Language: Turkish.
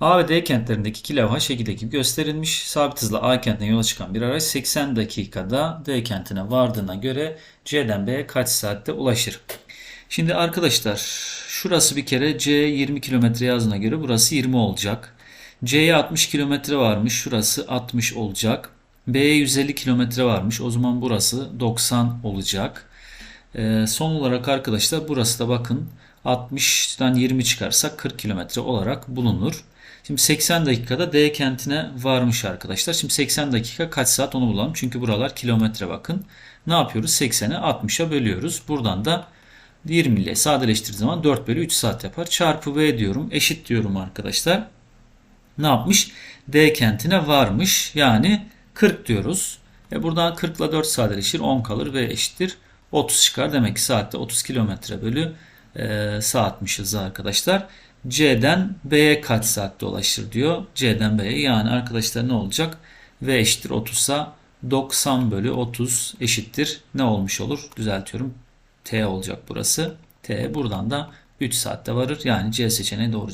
A ve D kentlerindeki iki levha şekildeki gibi gösterilmiş. Sabit hızla A kentinden yola çıkan bir araç 80 dakikada D kentine vardığına göre C'den B'ye kaç saatte ulaşır? Şimdi arkadaşlar şurası bir kere C 20 kilometre yazdığına göre burası 20 olacak. C'ye 60 kilometre varmış. Şurası 60 olacak. B'ye 150 kilometre varmış. O zaman burası 90 olacak. Ee, son olarak arkadaşlar burası da bakın 60'dan 20 çıkarsak 40 kilometre olarak bulunur. Şimdi 80 dakikada D kentine varmış arkadaşlar. Şimdi 80 dakika kaç saat onu bulalım. Çünkü buralar kilometre bakın. Ne yapıyoruz? 80'i 60'a bölüyoruz. Buradan da 20 ile sadeleştirdiği zaman 4 bölü 3 saat yapar. Çarpı V diyorum. Eşit diyorum arkadaşlar. Ne yapmış? D kentine varmış. Yani 40 diyoruz. E buradan 40 ile 4 sadeleşir. 10 kalır ve eşittir. 30 çıkar. Demek ki saatte 30 kilometre bölü e, saatmişiz arkadaşlar. C'den B'ye kaç saatte ulaşır diyor. C'den B'ye yani arkadaşlar ne olacak? V eşittir 30 ise 90 bölü 30 eşittir. Ne olmuş olur? Düzeltiyorum. T olacak burası. T buradan da 3 saatte varır. Yani C seçeneği doğru.